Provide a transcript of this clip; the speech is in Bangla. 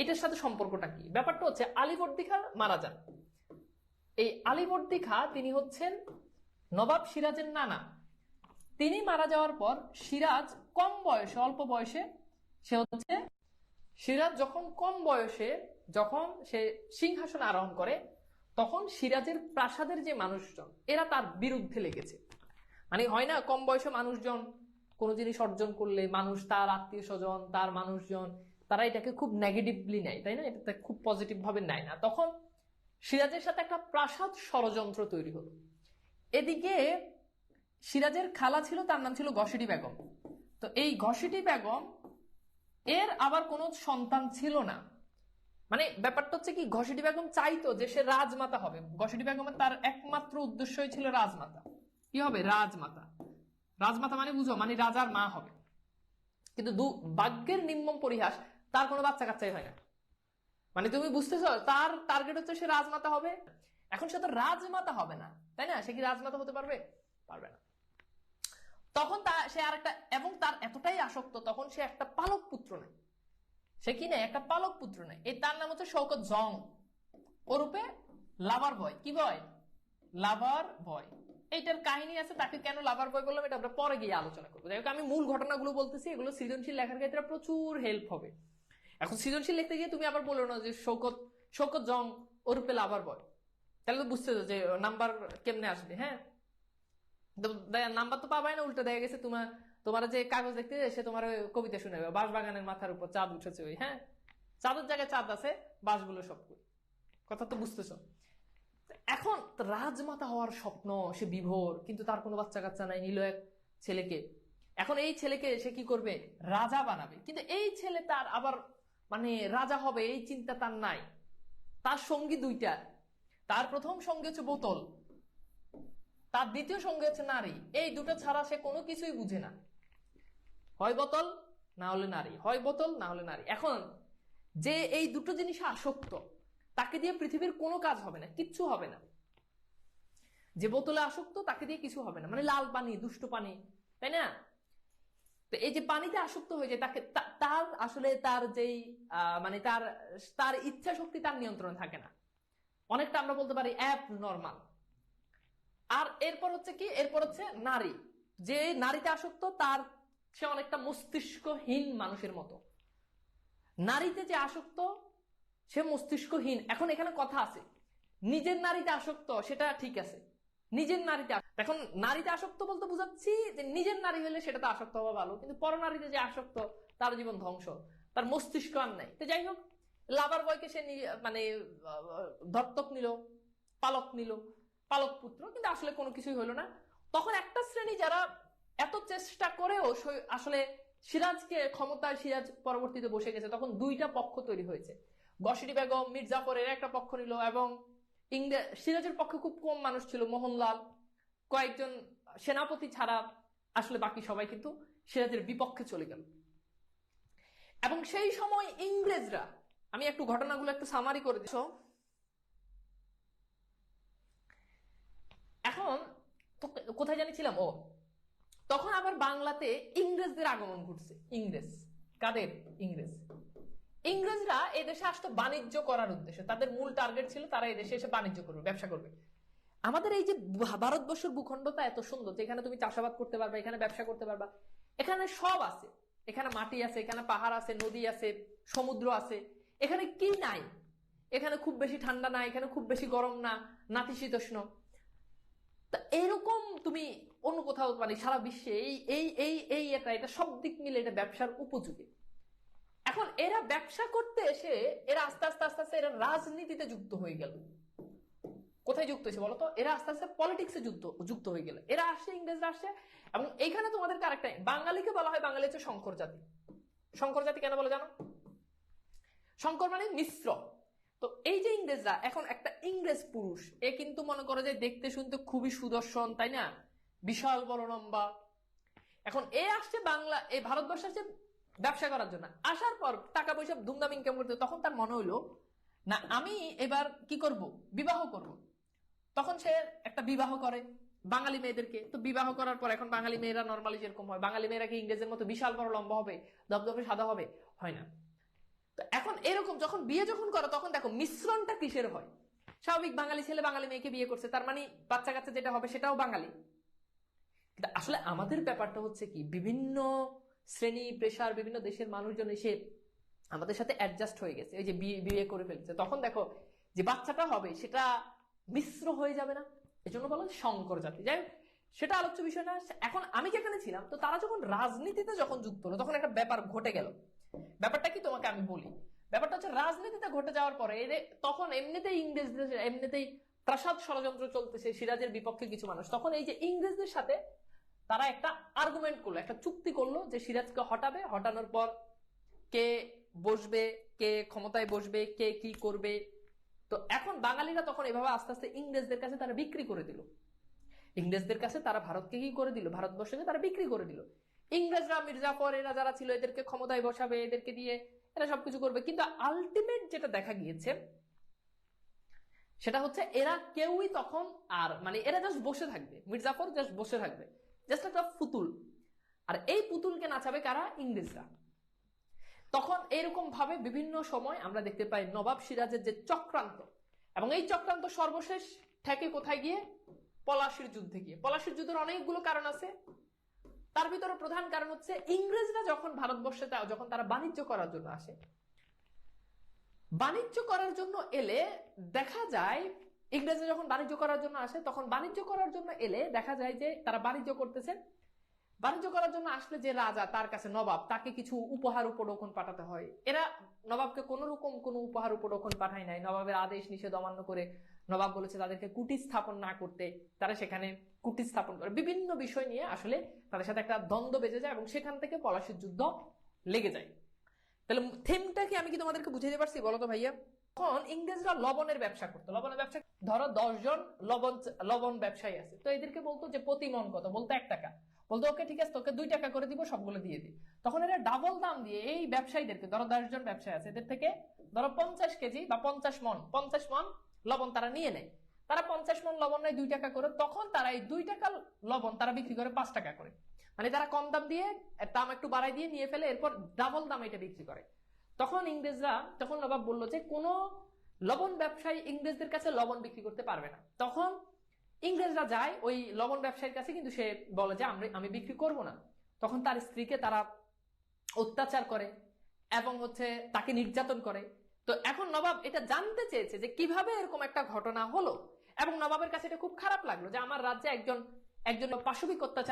এটার সাথে সম্পর্কটা কি? ব্যাপারটা হচ্ছে আলিবর্দি খা মারা যান। এই আলিবর্দি খা তিনি হচ্ছেন নবাব সিরাজের নানা। তিনি মারা যাওয়ার পর সিরাজ কম বয়সে, অল্প বয়সে সে হচ্ছে, সিরাজ যখন কম বয়সে যখন সে সিংহাসন আরোহণ করে, তখন সিরাজের প্রাসাদের যে মানুষজন, এরা তার বিরুদ্ধে লেগেছে। মানে হয় না, কম বয়সে মানুষজন কোনো জিনিস অর্জন করলে মানুষ তার আত্মীয় স্বজন, তার মানুষজন তারা এটাকে খুব নেগেটিভলি নেয়, তাই না? এটাতে খুব পজিটিভ ভাবে নেয় না। তখন সিরাজের সাথে একটা প্রাসাদ ষড়যন্ত্র তৈরি হলো। এদিকে সিরাজের খালা ছিল, তার নাম ছিল গসিটি বেগম। তো এই ঘসিটি বেগম, এর আবার কোনো সন্তান ছিল না। মানে ব্যাপারটা হচ্ছে কি ঘসিটি বেগম চাইতো যে সে রাজমাতা হবে। ঘসিটি বেগমের তার একমাত্র উদ্দেশ্যই ছিল রাজমাতা। কি হবে? রাজমাতা। রাজমাতা মানে বুঝো মানে রাজার মা হবে। কিন্তু দু ভাগ্যের নিম্ন পরিহাস তার কোনো বাচ্চা কাচ্চাই হয় না। মানে তুমি বুঝতেছো? তার টার্গেট হচ্ছে সে রাজমাতা হবে। এখন সে তো রাজমাতা হবে না, তাই না? সে কি রাজমাতা হতে পারবে? পারবে না। তখন তা, সে আর একটা এবং তার এতটাই আসক্ত, তখন সে একটা পালক পুত্র নেয়। সে কি নেয়? একটা পালক পুত্র নেয়। এই তার নাম হচ্ছে শৌকত জং। ওরূপে লাভার বয় কি বয় লাভার বয় এইটার কাহিনী আছে, তাকে কেন লাভার বয় বললাম, এটা আমরা পরে গিয়ে আলোচনা করব। যাই আমি মূল ঘটনাগুলো বলতেছি। এগুলো সৃজনশীল লেখার ক্ষেত্রে প্রচুর হেল্প হবে। এখন সৃজনশীল লিখতে গিয়ে তুমি আবার বলো না যে শৌকত শৌকত জং ওরূপে লাভার বয় তাহলে তো বুঝতেছো যে নাম্বার কেমনে আসবে হ্যাঁ? নাম্বার তো পাবাই না, উল্টো দেখা গেছে তোমার তোমার যে কাগজ দেখতে সে তোমার কবিতা শুনে বাঁশ বাগানের মাথার উপর চাঁদ উঠেছে ওই হ্যাঁ? চাঁদের জায়গায় চাঁদ আছে, বাঁশগুলো সব কথা তো বুঝতেছ? এখন রাজমাতা হওয়ার স্বপ্ন, সে বিভোর, কিন্তু তার কোনো বাচ্চা কাচ্চা নাই, নিল এক ছেলেকে। এখন এই ছেলেকে সে কি করবে? রাজা বানাবে। কিন্তু এই ছেলে তার আবার মানে রাজা হবে, এই চিন্তা তার নাই। তার সঙ্গী দুইটা। তার প্রথম সঙ্গী হচ্ছে বোতল। তার দ্বিতীয় সঙ্গে হচ্ছে নারী। এই দুটো ছাড়া সে কোনো কিছুই বুঝে না। হয় বোতল, না হলে নারী। হয় বোতল, না হলে নারী। এখন, যে এই দুটো জিনিসে আসক্ত, তাকে দিয়ে পৃথিবীর কোনো কাজ হবে না, কিচ্ছু হবে না। যে বোতলে আসক্ত, তাকে দিয়ে কিছু হবে না। মানে লাল পানি, দুষ্ট পানি, তাই না? তো এই যে পানিতে আসক্ত হয়ে যায় তাকে তার আসলে তার যেই মানে তার তার ইচ্ছা শক্তি তার নিয়ন্ত্রণ থাকে না। অনেকটা আমরা বলতে পারি অ্যাপ নর্মাল আর এরপর হচ্ছে কি? এরপর হচ্ছে নারী। যে নারীতে আসক্ত, তার, সে অনেকটা মস্তিষ্কহীন মানুষের মতো। নারীতে যে আসক্ত, সে মস্তিষ্কহীন। এখন এখানে কথা আছে। নিজের নারীতে আসক্ত, সেটা ঠিক আছে। নিজের নারীতে এখন নারীতে আসক্ত বলতে বুঝাচ্ছি যে নিজের নারী হলে সেটাতে আসক্ত হওয়া ভালো কিন্তু পরনারীতে যে আসক্ত তার জীবন ধ্বংস তার মস্তিষ্ক আর নাই। তো যাই হোক লাভার বয়কে সে মানে আহ, দত্তক নিল পালক নিল পালক পুত্র কিন্তু আসলে কোনো কিছুই হলো না। তখন একটা শ্রেণি যারা এত চেষ্টা করেও আসলে সিরাজকে ক্ষমতায় সিরাজ পরবর্তীতে বসে গেছে তখন দুইটা পক্ষ তৈরি হয়েছে। গসিরি বেগম মির্জাফরের একটা পক্ষ নিল এবং ইংরেজ সিরাজের পক্ষে খুব কম মানুষ ছিল মোহনলাল কয়েকজন সেনাপতি ছাড়া আসলে বাকি সবাই কিন্তু সিরাজের বিপক্ষে চলে গেল। এবং সেই সময় ইংরেজরা, আমি একটু ঘটনাগুলো একটু সামারি করে দিচ্ছ। এখন কোথায় জানিছিলাম? ও, তখন আবার বাংলাতে ইংরেজদের আগমন ঘটছে। ইংরেজ, কাদের ইংরেজ? ইংরেজরা এদেশে আসতো বাণিজ্য করার উদ্দেশ্যে। তাদের মূল টার্গেট ছিল তারা এদেশে এসে বাণিজ্য করবে, ব্যবসা করবে। আমাদের এই যে ভারতবর্ষের ভূখণ্ডটা এত সুন্দর যে এখানে তুমি চাষাবাদ করতে পারবা, এখানে ব্যবসা করতে পারবা। এখানে সব আছে। এখানে মাটি আছে, এখানে পাহাড় আছে, নদী আছে, সমুদ্র আছে। এখানে কি নাই? এখানে খুব বেশি ঠান্ডা না, এখানে খুব বেশি গরম না নাতিশীতোষ্ণ তা এরকম তুমি অন্য কোথাও মানে সারা বিশ্বে এই এই এই এই এটা এটা সব দিক মিলে এটা ব্যবসার উপযোগী। এখন এরা ব্যবসা করতে এসে, এরা আস্তে আস্তে আস্তে আস্তে এরা রাজনীতিতে যুক্ত হয়ে গেল। কোথায় যুক্ত হয়েছে বলতো? এরা আস্তে আস্তে পলিটিক্সে যুক্ত যুক্ত হয়ে গেল। এরা আসছে, ইংরেজরা আসছে, এবং এইখানে তোমাদেরকে আরেকটা বাঙালিকে বলা হয়, বাঙালি হচ্ছে শঙ্কর জাতি। শঙ্কর জাতি কেন বলে জানো? শঙ্কর মানে মিশ্র। তো এই যে ইংরেজরা, এখন একটা ইংরেজ পুরুষ, এ কিন্তু মনে করো যে দেখতে শুনতে খুবই সুদর্শন, তাই না? বিশাল বড় লম্বা। এখন এ আসছে বাংলা এই ভারতবর্ষে আসছে ব্যবসা করার জন্য। আসার পর টাকা পয়সা ধুমধাম ইনকাম করতে তখন তার মনে হইল না, আমি এবার কি করব? বিবাহ করব। তখন সে একটা বিবাহ করে বাঙালি মেয়েদেরকে। তো বিবাহ করার পর এখন বাঙালি মেয়েরা নর্মালি যেরকম হয়। বাঙালি মেয়েরা কি ইংরেজের মতো বিশাল বড় লম্বা হবে দপদপে সাদা হবে, হয় না। তো এখন এরকম যখন বিয়ে যখন করো, তখন দেখো মিশ্রণটা কিসের হয়? স্বাভাবিক বাঙালি ছেলে বাঙালি মেয়েকে বিয়ে করছে, তার মানে বাচ্চা কাচ্চা যেটা হবে সেটাও বাঙালি। কিন্তু আসলে আমাদের ব্যাপারটা হচ্ছে কি, বিভিন্ন শ্রেণি পেশার বিভিন্ন দেশের মানুষজন এসে আমাদের সাথে অ্যাডজাস্ট হয়ে গেছে। এই যে বিয়ে বিয়ে করে ফেলছে। তখন দেখো যে বাচ্চাটা হবে, সেটা মিশ্র হয়ে যাবে না। এই জন্য বলা শঙ্কর জাতি। যাই সেটা আলোচ্য বিষয় না। এখন আমি যেখানে ছিলাম, তো তারা যখন রাজনীতিতে যখন যুক্ত হলো, তখন একটা ব্যাপার ঘটে গেল। ব্যাপারটা কি তোমাকে আমি বলি? ব্যাপারটা হচ্ছে রাজনীতিতে ঘটে যাওয়ার পরে তখন এমনিতেই ইংরেজদের, এমনিতেই প্রাসাদ ষড়যন্ত্র চলতেছে, সিরাজের বিপক্ষে কিছু মানুষ। তখন এই যে ইংরেজদের সাথে তারা একটা আর্গুমেন্ট করল, একটা চুক্তি করল যে সিরাজকে হটাবে। হটানোর পর কে বসবে, কে ক্ষমতায় বসবে, কে কি করবে তো এখন বাঙালিরা তখন এভাবে আস্তে আস্তে ইংরেজদের কাছে তারা বিক্রি করে দিল। ইংরেজদের কাছে তারা ভারতকে কি করে দিল? ভারতবর্ষকে তারা বিক্রি করে দিল। ইংরেজরা, মির্জাফর, এরা যারা ছিল, এদেরকে ক্ষমতায় বসাবে, এদেরকে দিয়ে এরা সবকিছু করবে। কিন্তু আলটিমেট যেটা দেখা গিয়েছে, সেটা হচ্ছে এরা কেউই তখন আর মানে এরা জাস্ট বসে থাকবে। মির্জাফর জাস্ট বসে থাকবে। জাস্ট একটা পুতুল। আর এই পুতুলকে নাচাবে কারা? ইংরেজরা। তখন এরকম ভাবে বিভিন্ন সময় আমরা দেখতে পাই নবাব সিরাজের যে চক্রান্ত। এবং এই চক্রান্ত সর্বশেষ ঠেকে কোথায় গিয়ে? পলাশির যুদ্ধে গিয়ে। পলাশির যুদ্ধের অনেকগুলো কারণ আছে। তার ভিতরে প্রধান কারণ হচ্ছে ইংরেজরা যখন ভারতবর্ষে যখন তারা বাণিজ্য করার জন্য আসে, বাণিজ্য করার জন্য এলে দেখা যায় ইংরেজরা যখন বাণিজ্য করার জন্য আসে, তখন বাণিজ্য করার জন্য এলে দেখা যায় যে তারা বাণিজ্য করতেছে বাণিজ্য করার জন্য আসলে যে রাজা, তার কাছে নবাব, তাকে কিছু উপহার উপঢৌকন পাঠাতে হয়। এরা নবাবকে কোন রকম কোনো উপহার উপঢৌকন পাঠায় নাই। নবাবের আদেশ নিষেধ অমান্য করে নবাব বলেছে তাদেরকে কুটি স্থাপন না করতে। তারা সেখানে কুটি স্থাপন করে। বিভিন্ন বিষয় নিয়ে আসলে তাদের সাথে একটা দ্বন্দ্ব বেজে যায় এবং সেখান থেকে পলাশির যুদ্ধ লেগে যায়। তাহলে থেমটা কি আমি কি তোমাদেরকে বুঝাইতে পারছি? বলো তো ভাইয়া। তখন ইংরেজরা লবণের ব্যবসা করতো। লবণের ব্যবসা ধরো দশজন লবণ লবণ ব্যবসায়ী আছে। তো এদেরকে বলতো যে প্রতি মন কত? বলতো এক টাকা। বলতো, ওকে ঠিক আছে, তোকে দুই টাকা করে দিব, সবগুলো দিয়ে দিই তখন এরা ডাবল দাম দিয়ে এই ব্যবসায়ীদেরকে, ধরো দশজন ব্যবসায়ী আছে, এদের থেকে ধরো পঞ্চাশ কেজি বা পঞ্চাশ মন পঞ্চাশ মন লবণ তারা নিয়ে নেয়। তারা পঞ্চাশ মন লবণ নেয়, দুই টাকা করে, তখন তারা এই দুই টাকা লবণ তারা বিক্রি করে পাঁচ টাকা করে। মানে তারা কম দাম দিয়ে দাম একটু বাড়াই দিয়ে নিয়ে ফেলে, এরপর ডাবল দাম এটা বিক্রি করে। তখন ইংরেজরা, তখন নবাব বলল যে কোনো লবণ ব্যবসায়ী ইংরেজদের কাছে লবণ বিক্রি করতে পারবে না। তখন ইংরেজরা যায়, ওই লবণ ব্যবসায়ীর কাছে কিন্তু সে বলে যে আমি আমি বিক্রি করব না। তখন তার স্ত্রীকে তারা অত্যাচার করে এবং হচ্ছে তাকে নির্যাতন করে। তো এখন নবাব এটা জানতে চেয়েছে যে, কীভাবে এরকম একটা ঘটনা হলো? এবং নবাবের কাছে এটা খুব খারাপ লাগল যে, আমার রাজ্যে একজন একজন পাশবিক অত্যাচার